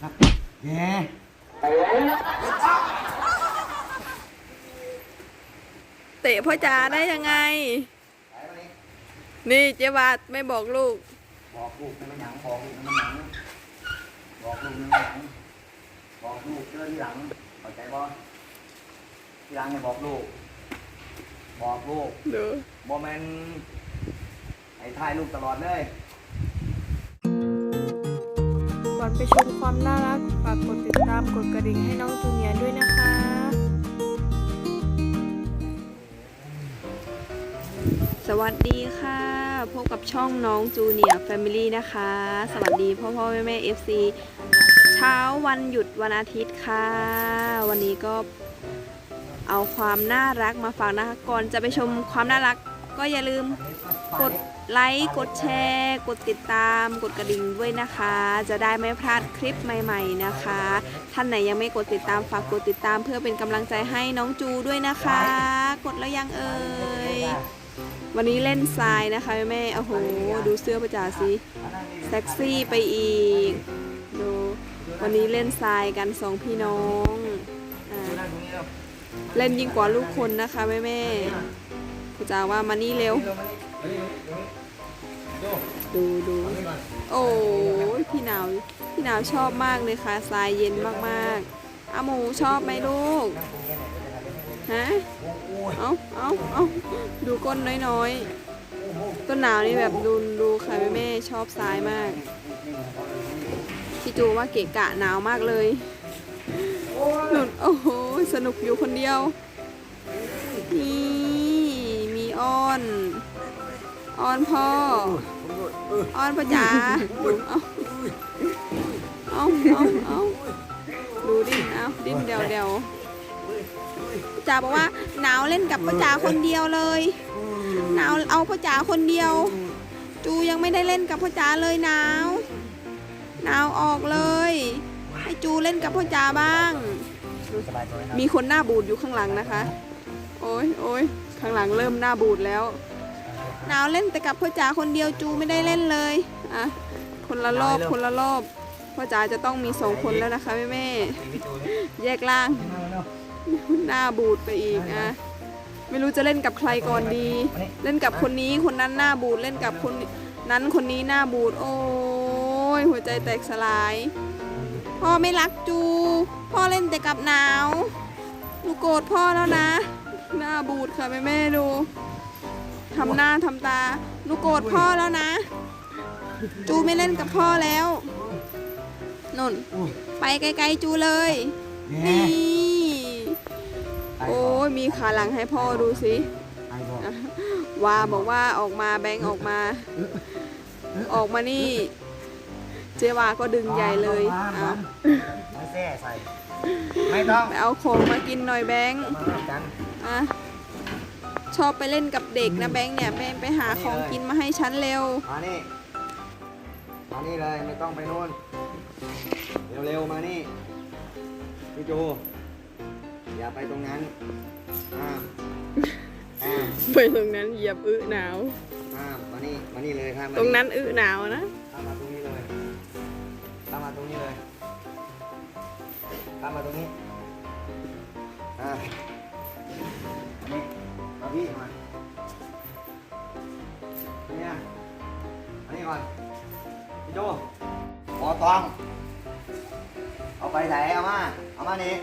ครับแย่เตะพ่อจ๋าได้ยังไงนี่เจ๊วาดไม่บอกลูก บอกลูกไม่หยังบอกลูกไม่หยังบอกลูกไม่หยังบอกลูกเจอที่หลังเข้าใจบ่ที่หลังเนี่ยบอกลูก บอกลูกดูบ่แมนให้ถ่ายลูกตลอดเลย ก่อนไปชมความน่ารักฝากกดติดตามกดกระดิ่งให้น้องจูเนียร์ด้วยนะคะสวัสดีค่ะ พบกับช่องน้องจูเนียร์แฟมิลี่นะคะ สวัสดีพ่อพ่อแม่แม่เอฟซีเช้าวันหยุดวันอาทิตย์ค่ะ วันนี้ก็เอาความน่ารักมาฝากนะคะ ก่อนจะไปชมความน่ารักก็อย่าลืมกด ไลค์ กดแชร์ กดติดตาม กดกระดิ่งด้วยนะคะ จะได้ไม่พลาดคลิปใหม่ๆนะคะ ท่านไหนยังไม่กดติดตามฝากกดติดตามเพื่อเป็นกำลังใจให้น้องจูด้วยนะคะ กดแล้วยังเอ่ย วันนี้เล่นทรายนะคะแม่โอ้โห ดูเสื้อประจ่าสิเซ็กซี่ไปอีก ดู วันนี้เล่นทรายกันสองพี่น้องอเล่นยิ่งกว่าลูกคนนะคะแม่ๆป ระจ่าว่ามานี่เร็ว ดูดูโอ้ยพี่หนาวพี่หนาวชอบมากเลยค่ะทรายเย็นมากๆอาหมูชอบไหมลูกฮะเอาเอาเอาดูก้นน้อยๆต้นหนาวนี่แบบดูดูค่ะแม่แม่ชอบทรายมากพี่จูว่าเกะกะหนาวมากเลยหนุนโอ้โหสนุกอยู่คนเดียวนี่ อ้อนอ้อนพ่ออ้อนพ่อจ๋าดูเอาเอาเอาเอาดูดิเอาดิ้นเดวเดวพ่อจ๋าบอกว่าหนาวเล่นกับพ่อจ๋าคนเดียวเลยหนาวเอาพ่อจ๋าคนเดียว จูยังไม่ได้เล่นกับพ่อจ๋าเลยหนาวหนาวออกเลย ให้จูเล่นกับพ่อจ๋าบ้างสบายตัวครับมีคนหน้าบูดอยู่ข้างหลังนะคะ โอ้ยโอ้ย ข้างหลังเริ่มหน้าบูดแล้ว หนาวเล่นแต่กับพ่อจ๋าคนเดียวจูไม่ได้เล่นเลยอะคนละรอบคนละรอบพ่อจ๋าจะต้องมีสองคนแล้วนะคะแม่แม่ๆแยกล่าง หน้าบูดไปอีกอะไม่รู้จะเล่นกับใครก่อนดี เล่นกับคนนี้คนนั้นหน้าบูดเล่นกับคนนั้นคนนี้หน้าบูดโอ้ยหัวใจแตกสลาย พ่อไม่รักจู พ่อเล่นแต่กับหนาวหนูโกรธพ่อแล้วนะ หน้าบูดค่ะแม่แม่ๆดูทำหน้าทำตาหนูโกรธพ่อแล้วนะ จูไม่เล่นกับพ่อแล้วนนไปไกลๆจูเลยแย่นี่โอ้ยมีขาหลังให้พ่อดูสิไอ้บอกวาบอกว่าออกมาแบงค์ออกมา ออกมานี่ เจวาก็ดึงใหญ่เลยเอาไม่แซ่ใส่ไม่ต้องไปเอาของมากินหน่อยแบงค์ มาเล่นกันอะชอบไปเล่นกับเด็กนะแบงค์เนี่ยแบงค์ไปหาของกินมาให้ฉันเร็ว มานี่ มานี่เลยไม่ต้องไปนู่น เร็วๆมานี่พี่จูอย่าไปตรงนั้นห้ามห้ามไปตรงนั้นเหยียบอึหนาวห้ามมานี่มานี่เลยครับมาตรงนั้นอึหนาวนะข้ามมาตรงนี้เลยข้ามมาตรงนี้เลยข้ามมาตรงนี้อ่า ตอง เอาไปไหนเอามา เอามานี่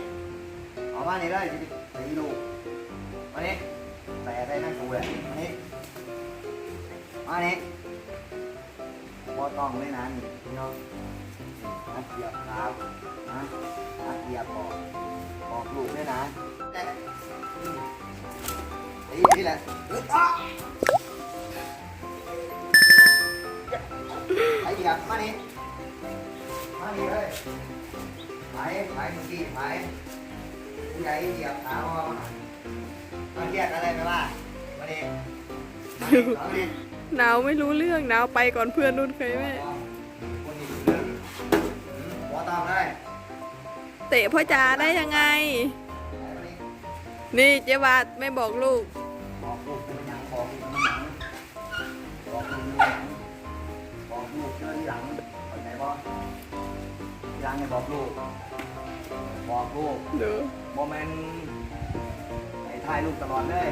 เอามานี่เลยจะไปตีลูกมานี่ใส่อะไรนั่งกูเลยมานี่มานี่หมอตองเลยนะนี่พี่น้องนะเหยียบเท้านะนะเหยียบบอกบอกลูกด้วยนะตีนี่แหละอึ๊ดอะไอ้เหยียบมานี่ มานี่เลยไปไปเมื่อกี้ไปผู้ใหญ่เหยียบเท้าเอามาหน่อยมาเรียกอะไรไปว่ามาดิมาดิมาดิหนาวไม่รู้เรื่องหนาวไปก่อนเพื่อนนุ่นเคยไหมคนนี้อยู่เรื่องอืมหัวตามได้เตะพ่อจ๋าได้ยังไงไปมาดินี่เจ๊วาดไม่บอกลูกบอก บอกลูกเป็นหยังบอกลูกเจอที่หลังเข้าใจบ่ที่หลังให้บอกลูก บอกลูกดูโมเมนต์ให้ถ่ายรูปตลอดเลย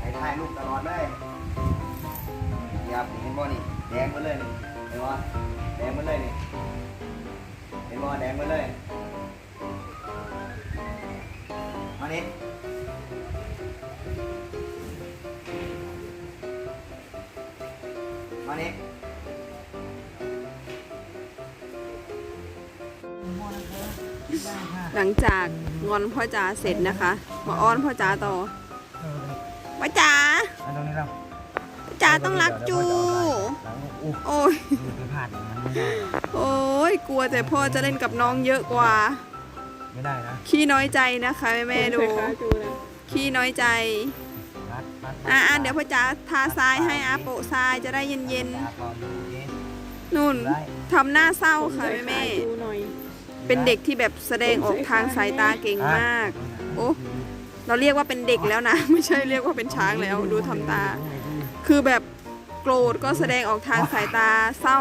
ให้ถ่ายรูปตลอดเลยนี่ครับเห็นบ่นี่แดงหมาเลยนี่เห็นบ่แดงหมาเลยนี่เห็นบ่แดงหมาเลยมานี่มานี่ หลังจากงอนพ่อจ๋าเสร็จนะคะ มาอ้อนพ่อจ๋าต่อพ่อจ๋าอันตรงนี้เราพ่อจ๋าต้องรักจูหลังอู้โอ้ยดูไปผ่านมันไม่ได้โอ้ยกลัวแต่พ่อจะเล่นกับน้องเยอะกว่า ไม่ได้นะ ขี้น้อยใจนะคะแม่แม่ๆดู ขี้น้อยใจรัดรัดอะอะเดี๋ยวพ่อจ๋าทาทรายให้อาโปะทรายจะได้เย็นตาก่อนดูดิๆนู่นได้ทำหน้าเศร้าค่ะแม่แม่ๆ เป็นเด็กที่แบบแสดงออกทางสายตาเก่งมาก โอ้เราเรียกว่าเป็นเด็กแล้วนะ ไม่ใช่เรียกว่าเป็นช้างแล้วดูทำตา คือแบบโกรธก็แสดงออกทางสายตา เศร้า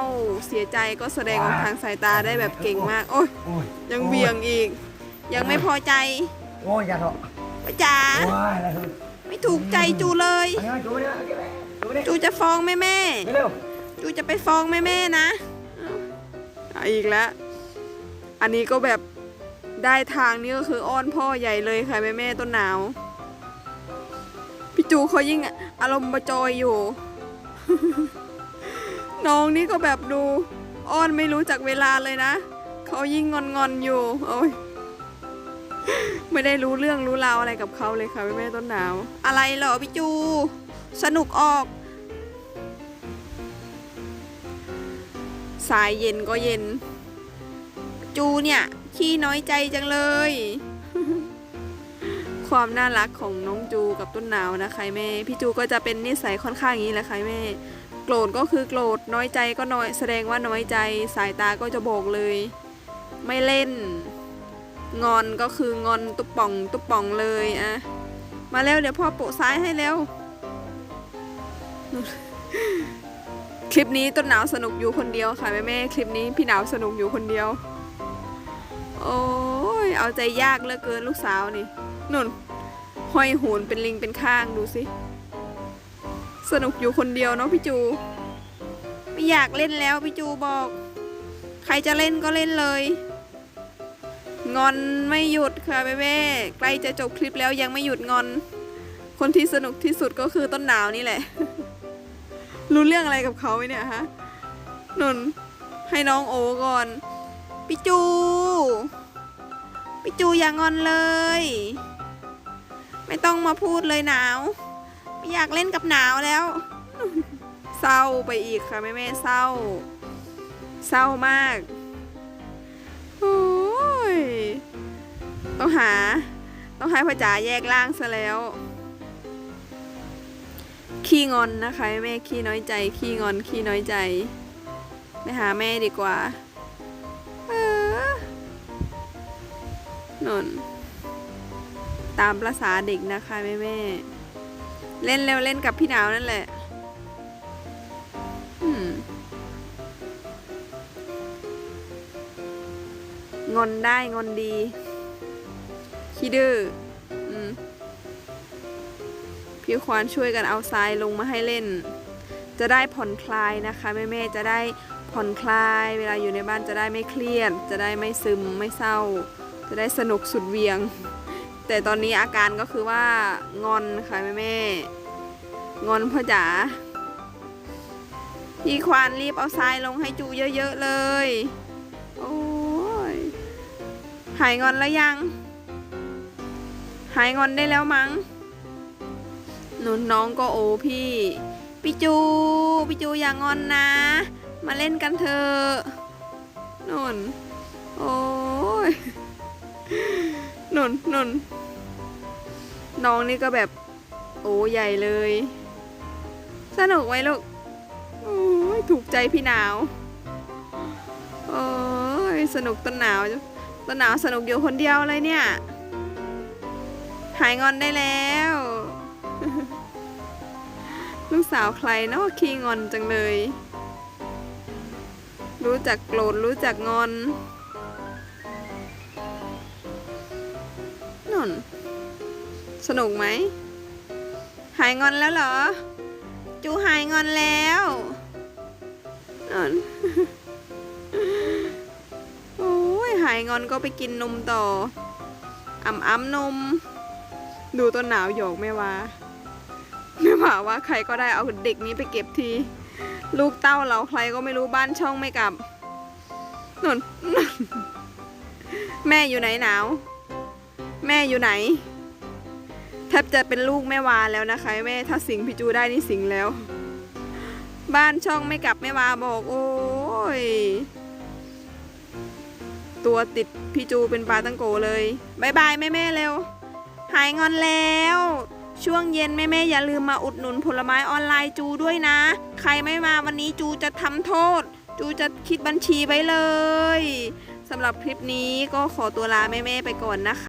เสียใจก็แสดงออกทางสายตาได้แบบเก่งมาก โอ้ยโอ้ยยังเบี่ยงอีก ยังไม่พอใจ โอ้ยอย่าเถอะพ่อจ๋าโอ้ยอะไรคือไม่ถูกใจจูเลยอันนี้มาจูเนี่ยเอาเก็บไว้จูเนี่ยจูจะฟ้องแม่แม่เร็วๆจูจะไปฟ้องแม่แม่ๆนะเอาอีกแล้ว อันนี้ก็แบบได้ทางนี้ก็คืออ้อนพ่อใหญ่เลยค่ะแม่แม่ต้นหนาว พี่จูเขายิ่งอารมณ์ประจอยอยู่ น้องนี่ก็แบบดูอ้อนไม่รู้จักเวลาเลยนะ เขายิ่งงอนๆอนอยู่ โอ้ยไม่ได้รู้เรื่องรู้ราวอะไรกับเขาเลยค่ะแม่แม่ต้นหนาว อะไรเหรอพี่จู สนุกออก สายเย็นก็เย็น จูเนี่ย ขี้น้อยใจจังเลย ความน่ารักของน้องจูกับต้นหนาวนะคะแม่ พี่จูก็จะเป็นนิสัยค่อนข้างอย่างนี้แหละค่ะแม่ โกรธก็คือโกรธน้อยใจก็น้อยแสดงว่าน้อยใจสายตาก็จะบอกเลย ไม่เล่น งอนก็คืองอนตุ๊บป่องตุ๊บป่องเลยอะมาเร็วเดี๋ยวพ่อโปะซ้ายให้เร็วคลิปนี้ต้นหนาวสนุกอยู่คนเดียวค่ะแม่แม่คลิปนี้พี่หนาวสนุกอยู่คนเดียว โอ้ยเอาใจยากเหลือเกินลูกสาวนี่นุ่นห้อยหูนเป็นลิงเป็นข้างดูสิ สนุกอยู่คนเดียวเนาะพี่จู ไม่อยากเล่นแล้วพี่จูบอก ใครจะเล่นก็เล่นเลย งอนไม่หยุดค่ะแม่แม่ใกล้จะจบคลิปแล้วยังไม่หยุดงอน คนที่สนุกที่สุดก็คือต้นหนาวนี่แหละ รู้เรื่องอะไรกับเขาไหมเนี่ยฮะนุ่นให้น้องโอก่อน พี่จูพี่จูอย่างอนเลย ไม่ต้องมาพูดเลยหนาว ไม่อยากเล่นกับหนาวแล้ว เศร้าไปอีกค่ะแม่แม่ๆเศร้า เศร้ามากโอ้ยต้องหา ต้องให้พ่อจ๋าแยกร่างซะแล้ว ขี้งอนนะคะแม่ขี้น้อยใจ ขี้งอนขี้น้อยใจ ไปหาแม่ดีกว่า อนนตามประษาเด็กนะคะแม่แม่เล่นเร็วเล่นกับพี่หนาวนั่นแหละงอนได้งอนดีขี้ดื้อพี่ควานช่วยกันเอาทรายลงมาให้เล่น จะได้ผ่อนคลายนะคะแม่แม่ๆจะได้ผ่อนคลาย เวลาอยู่ในบ้านจะได้ไม่เครียด จะได้ไม่ซึมไม่เศร้า จะได้สนุกสุดเวียง แต่ตอนนี้อาการก็คือว่างอนค่ะแม่แม่ๆงอนพ่อจ๋าพี่ควานรีบเอาทรายลงให้จูเยอะๆเลย โอ้ย หายงอนแล้วยัง หายงอนได้แล้วมั้งหนุนน้องก็โอพี่ พี่จู พี่จูอย่างอนนะ มาเล่นกันเถอะนุ่น โอ้ย นุ่นนุ่นน้องนี่ก็แบบ โอ้ใหญ่เลย สนุกไหมลูกโอ้ยถูกใจพี่หนาวโอ้ยสนุกต้นหนาวต้นหนาวสนุกอยู่คนเดียวเลยเนี่ย หายงอนได้แล้ว ลูกสาวใครเนาะขี้งอนจังเลย รู้จักโกรธรู้จักงอน นสนุกไหม หายงอนแล้วเหรอ จูหายงอนแล้วนอนโอ้ยหายงอนก็ไปกินนมต่ออ่ำอ้ำนม ดูต้นหนาวหยอกแม่ว่าแม่ว่าว่าใครก็ได้เอาเด็กนี้ไปเก็บที ลูกเต้าเราใครก็ไม่รู้บ้านช่องไม่กลับนนแม่อยู่ไหนหนาว แม่อยู่ไหน แทบจะเป็นลูกแม่วาแล้วนะคะ แม่ถ้าสิงพี่จูได้นี่สิงแล้ว บ้านช่องไม่กลับแม่วาบอก โอ้ย ตัวติดพี่จูเป็นปลาตั้งโกเลยบายบายแม่แม่เร็ว หายงอนแล้ว ช่วงเย็นแม่แม่อย่าลืมมาอุดหนุนผลไม้ออนไลน์จูด้วยนะ ใครไม่มาวันนี้จูจะทำโทษ จูจะคิดบัญชีไว้เลยสำหรับคลิปนี้ก็ขอตัวลาแม่แม่ๆไปก่อนนะคะ